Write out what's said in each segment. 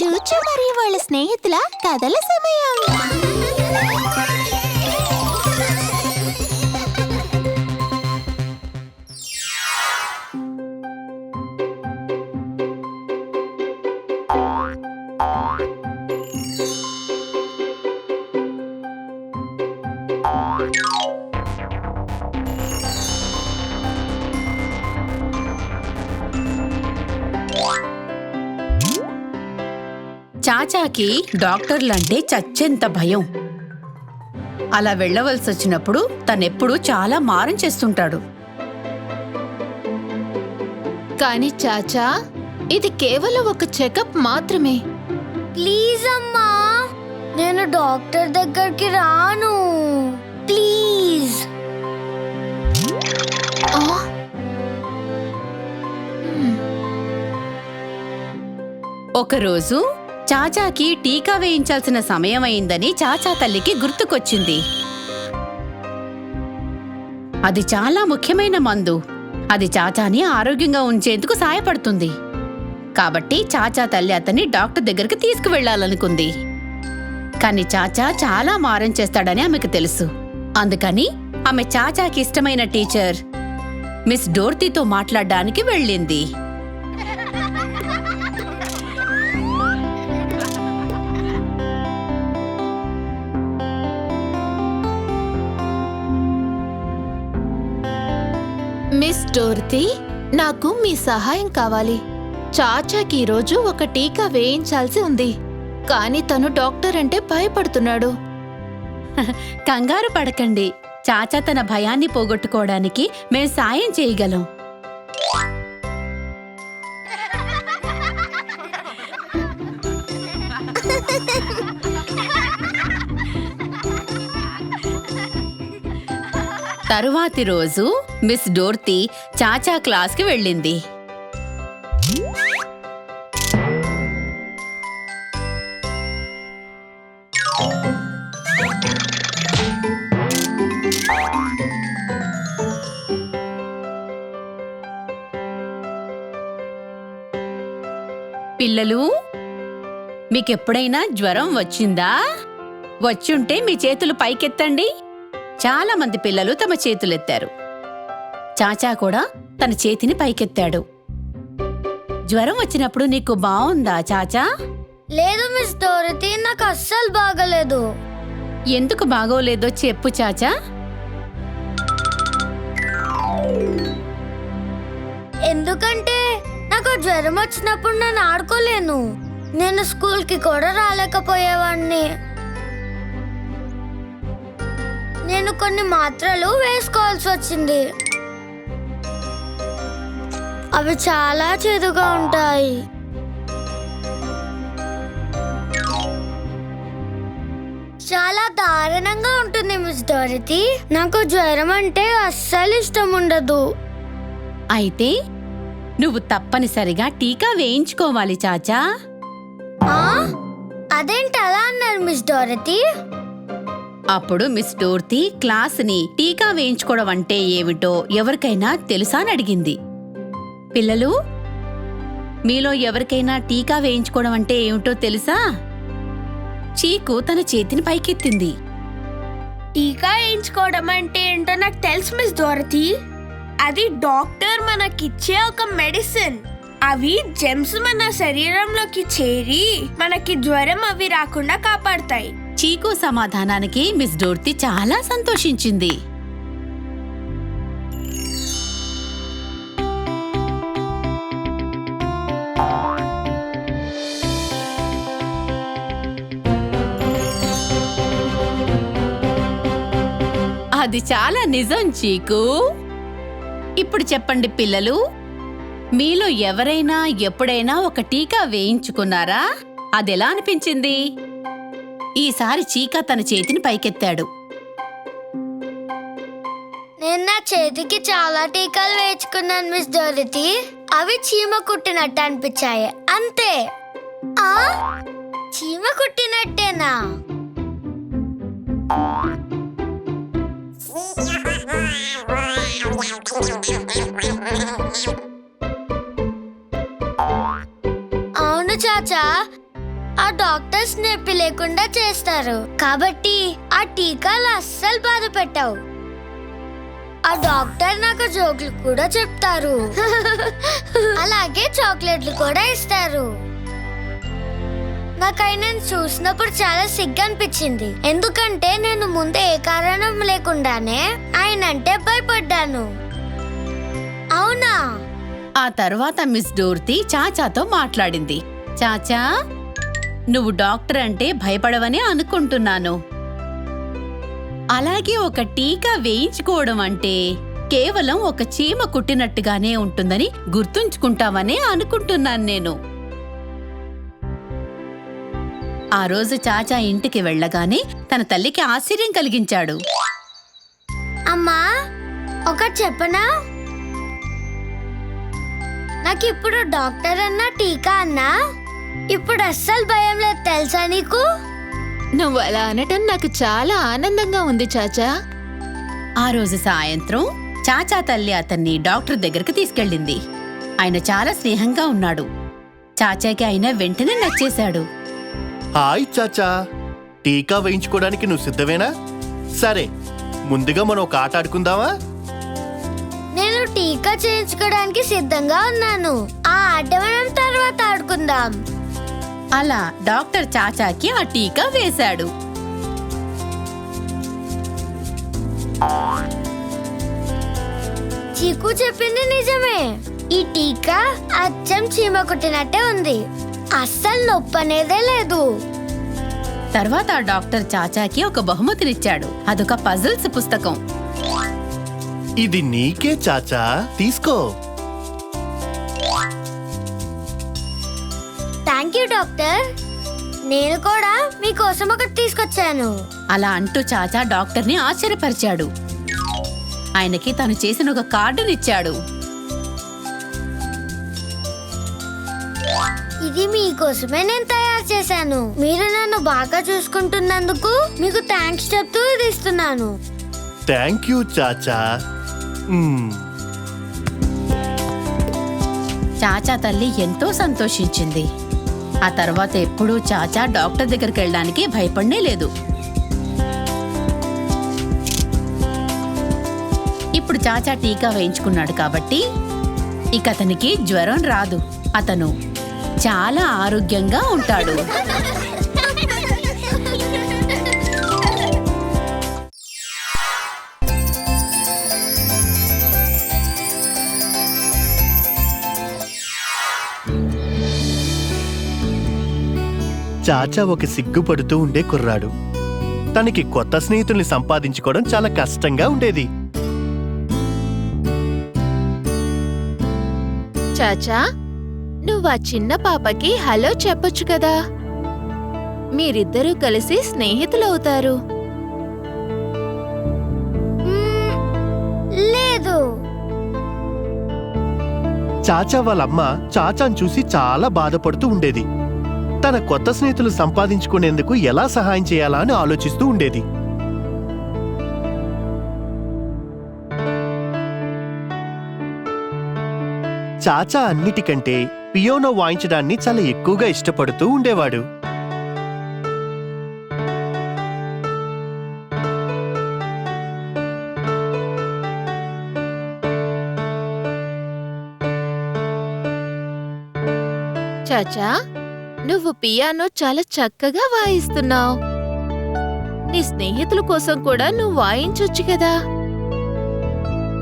చూచు మరియు వాళ్ళ స్నేహితుల కథల సమయం. చాచాకి డాక్టర్లంటే చచ్చెంత భయం. అలా వెళ్ళవలసి వచ్చినప్పుడు తనెప్పుడూ చాలా మారం చేస్తుంటాడు. కానీ చాచా ఇది కేవలం ఒక చెకప్ మాత్రమే. ప్లీజ్ అమ్మా నేను డాక్టర్ దగ్గరికి రాను. ప్లీజ్. ఒకరోజు చాచాకి టీకా వేయించాల్సిన సమయం అయిందని చాచా తల్లికి గుర్తుకొచ్చింది. అది చాలా ముఖ్యమైన మందు. అది చాచాని ఆరోగ్యంగా ఉంచేందుకు సాయపడుతుంది. కాబట్టి చాచా తల్లి అతన్ని డాక్టర్ దగ్గరికి తీసుకువెళ్ళాలనుకుంది. కానీ చాచా చాలా మారం చేస్తాడని ఆమెకు తెలుసు. అందుకని ఆమె చాచాకి ఇష్టమైన టీచర్ మిస్ డోర్తీతో మాట్లాడడానికి వెళ్ళింది. డోర్తి నాకు మీ సహాయం కావాలి. చాచాకి ఈరోజు ఒక టీకా వేయించాల్సి ఉంది. కానీ తను డాక్టర్ అంటే భయపడుతున్నాడు. కంగారు పడకండి. చాచా తన భయాన్ని పోగొట్టుకోవడానికి మేం సాయం చేయగలం. తరువాతి రోజు మిస్ డోర్తి చాచా క్లాస్కి వెళ్ళింది. పిల్లలు మీకెప్పుడైనా జ్వరం వచ్చిందా? వచ్చుంటే మీ చేతులు పైకెత్తండి. చాలా మంది పిల్లలు తమ చేతులెత్తారు. చాచా కూడా తన చేతిని పైకెత్తాడు. జ్వరం వచ్చినప్పుడు నీకు బావుందా చాచా? లేదు మిస్ డోరతి నాకు అస్సలు బాగలేదు. ఎందుకు బాగోలేదో చెప్పు చాచా. ఎందుకంటే నాకు జ్వరం వచ్చినప్పుడు నేను ఆడుకోలేను. నేను స్కూల్కి కూడా రాలేకపోయేవాడిని. నేను కొన్ని మాత్రలు వేసుకోవాల్సి వచ్చింది. అవి చాలా చేదుగా ఉంటాయి. చాలా దారుణంగా ఉంటుంది మిస్ డోరతి. నాకు జ్వరం అంటే అస్సలు ఇష్టం ఉండదు. అయితే నువ్వు తప్పనిసరిగా టీకా వేయించుకోవాలి చాచా? అదేంటి అలా అన్నారు మిస్ డోరతి? అప్పుడు మిస్ డోర్తి క్లాస్ని టీకా వేయించుకోవడం అంటే ఏమిటో ఎవరికైనా తెలుసా అని అడిగింది. పిల్లలు మీలో ఎవరికైనా టీకా వేయించుకోవడం అంటే ఏమిటో తెలుసా? చీకు తన చేతిని పైకెత్తింది. టీకా వేయించుకోవడం అంటే ఏంటో నాకు తెలుసు మిస్ దొరతి అది డాక్టర్ మనకిచ్చే ఒక మెడిసిన్. అవి జెమ్స్ మన శరీరంలోకి చేరి మనకి జ్వరం అవి రాకుండా కాపాడతాయి. చీకు సమాధానానికి మిస్ డోర్తి చాలా సంతోషించింది. అది చాలా నిజం చీకు. ఇప్పుడు చెప్పండి పిల్లలు మీలో ఎవరైనా ఎప్పుడైనా ఒక టీకా వేయించుకున్నారా? అదెలా అనిపించింది? ఈసారి చీకా తన చేతిని పైకెత్తాడు. నేను నా చేతికి చాలా టీకాలు వేయించుకున్నాను మిస్ డోరతి అవి చీమ కుట్టినట్టు అనిపించాయి. అంతే. ఆ? చీమ కుట్టినట్టేనా? అవును చాచా. డాక్టర్స్ నొప్పి లేకుండా చేస్తారు. కాబట్టి ఆ టీకాలు అస్సలు బాధ పెట్టావు. ఆ డాక్టర్ నాకు జోకులు కూడా చెప్తారు. అలాగే చాక్లెట్లు కూడా ఇస్తారు. నాకు ఆయనను చూసినప్పుడు చాలా సిగ్గు అనిపించింది. ఎందుకంటే నేను ముందు ఏ కారణం లేకుండానే ఆయన అంటే భయపడ్డాను. అవునా? ఆ తర్వాత మిస్ డోర్తి చాచాతో మాట్లాడింది. చాచా? నువ్వు డాక్టర్ అంటే భయపడవనే అనుకుంటున్నాను. అలాగే ఒక టీకా వేయించుకోవడం అంటే కేవలం ఒక చీమ కుట్టినట్టుగానే ఉంటుందని గుర్తుంచుకుంటావనే అనుకుంటున్నాను నేను. ఆ రోజు చాచా ఇంటికి వెళ్ళగానే తన తల్లికి ఆశ్చర్యం కలిగించాడు. అమ్మా ఒకటి చెప్పనా? నాకు ఇప్పుడు డాక్టర్ అన్నా టీకా అన్నా? ఇప్పుడు అస్సలు భయం లేదు తెలుసా నీకు? నువ్వు అలా అనటం నాకు చాలా ఆనందంగా ఉంది చాచా. ఆ రోజు సాయంత్రం చాచా తల్లి అతన్ని డాక్టర్ దగ్గరికి తీసుకెళ్ళింది. ఆయన చాలా స్నేహంగా ఉన్నాడు. చాచాకి ఆయన వెంటనే నచ్చేశాడు. హాయ్ చాచా. టీకా వేయించుకోవడానికి నువ్వు సిద్ధమేనా? సరే ముందుగా మనం ఒక ఆట ఆడుకుందామా? నేను టీకా చేయించుకోవడానికి సిద్ధంగా ఉన్నాను. ఆ ఆట మనం తర్వాత ఆడుకుందాం. అలా డాక్టర్ చాచాకి ఆ టీకా వేశాడు. చీకు చెప్పింది నిజమే. ఈ టీకా అచ్చం చీమ కుట్టినట్టే ఉంది. అస్సలు నొప్పి అనేదే లేదు. తర్వాత ఆ డాక్టర్ చాచాకి ఒక బహుమతినిచ్చాడు. అదొక పజిల్స్ పుస్తకం. ఇది నీకే చాచా. తీసుకో. థ్యాంక్ యూ డాక్టర్ నేను కూడా మీకోసం ఒకటి తీసుకొచ్చాను. అలా అంటూ చాచా డాక్టర్ని ఆశ్చర్యపరిచాడు. ఆయనకి తను చేసిన ఒక కార్డునిచ్చాడు. ఇది మీకోసమే నేను తయారు చేశాను. మీరు నన్ను బాగా చూసుకుంటున్నందుకు మీకు థ్యాంక్స్ చెప్తూ ఇది ఇస్తున్నాను. థ్యాంక్ యూ చాచా. మ్మ్. చాచా తల్లి ఎంతో సంతోషించింది. ఆ తర్వాత ఎప్పుడూ చాచా డాక్టర్ దగ్గరికి వెళ్ళడానికి భయపడనే లేదు. ఇప్పుడు చాచా టీకా వేయించుకున్నాడు కాబట్టి ఇక అతనికి జ్వరం రాదు. అతను చాలా ఆరోగ్యంగా ఉంటాడు. చాచా ఒక సిగ్గుపడుతూ ఉండే కుర్రాడు. తనకి కొత్త స్నేహితుల్ని సంపాదించుకోవడం చాలా కష్టంగా ఉండేది. చాచా నువ్వు ఆ చిన్న పాపకి హలో చెప్పొచ్చు కదా? మీరిద్దరూ కలిసి స్నేహితులవుతారు. లేదు. చాచా వాళ్ళమ్మ చాచాను చూసి చాలా బాధపడుతూ ఉండేది. తన కొత్త స్నేహితులు సంపాదించుకునేందుకు ఎలా సహాయం చేయాలా అని ఆలోచిస్తూ ఉండేది. చాచా అన్నిటికంటే పియోనో వాయించడాన్ని చాలా ఎక్కువగా ఇష్టపడుతూ ఉండేవాడు. చాచా నువ్వు పియానో చాలా చక్కగా వాయిస్తున్నావు. నీ స్నేహితుల కోసం కూడా నువ్వు వాయించొచ్చు కదా.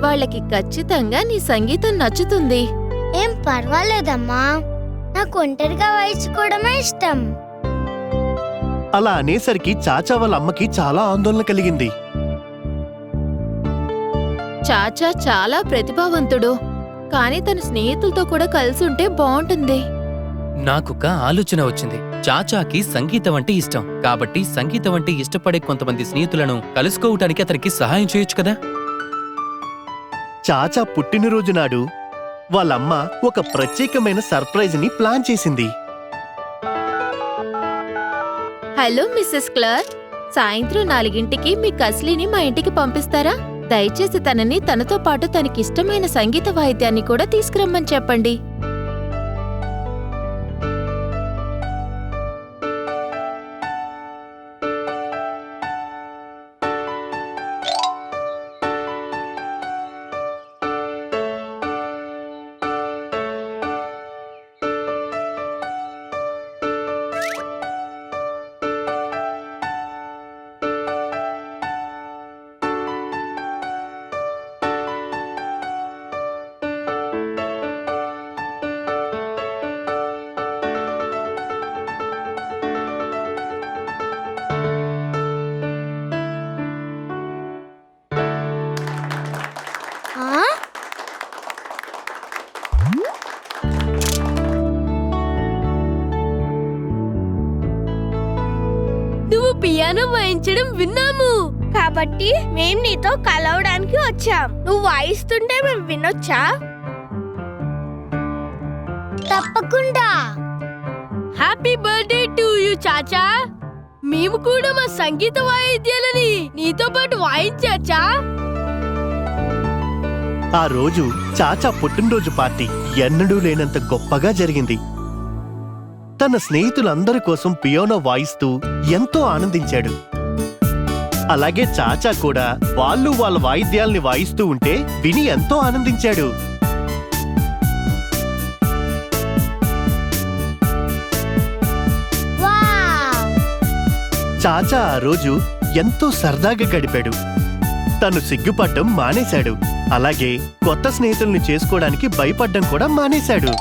వాళ్ళకి ఖచ్చితంగా నీ సంగీతం నచ్చుతుంది. ఏం పర్వాలేదమ్మా. నాకు ఒంటరిగా వాయించుకోవడమే ఇష్టం. అలా అనేసరికి చాచా వాళ్ళ అమ్మకి చాలా ఆందోళన కలిగింది. చాచా చాలా ప్రతిభావంతుడు. కానీ తన స్నేహితులతో కూడా కలిసి ఉంటే బాగుంటుంది. నాకొక ఆలోచన వచ్చింది. చాచాకి సంగీతం అంటే ఇష్టం. కాబట్టి సంగీతం అంటే ఇష్టపడే కొంతమంది స్నేహితులను కలుసుకోవటానికి అతనికి సహాయం చేయొచ్చు కదా? చాచా పుట్టినరోజు నాడు వాళ్ళమ్మ ఒక ప్రత్యేకమైన సర్ప్రైజ్ని ప్లాన్ చేసింది. Hello Mrs Clark. సాయంత్రం నాలుగింటికి మీ కస్లీని మా ఇంటికి పంపిస్తారా? దయచేసి తనని తనతో పాటు తనకిష్టమైన సంగీత వాయిద్యాన్ని కూడా తీసుకురమ్మని చెప్పండి. పియానో వాయించడం విన్నాము. కాబట్టి మేం నీతో కలవడానికి వచ్చాం. నువ్వు వాయిస్తుంటే మేము వినొచ్చా? తప్పకుండా. హ్యాపీ బర్త్డే టు యు చాచా. మేము కూడా మా సంగీత వాయిద్యాలని నీతో పాటు వాయించచ్చా? ఆ రోజు చాచా పుట్టినరోజు పార్టీ ఎన్నడూ లేనంత గొప్పగా జరిగింది. తన స్నేహితులందరి కోసం పియోనో వాయిస్తూ ఎంతో ఆనందించాడు. అలాగే చాచా కూడా వాళ్ళు వాళ్ళ వాయిద్యాల్ని వాయిస్తూ ఉంటే విని ఎంతో ఆనందించాడు. చాచా ఆ రోజు ఎంతో సరదాగా గడిపాడు. తను సిగ్గుపడ్డం మానేశాడు. అలాగే కొత్త స్నేహితుల్ని చేసుకోవడానికి భయపడ్డం కూడా మానేశాడు.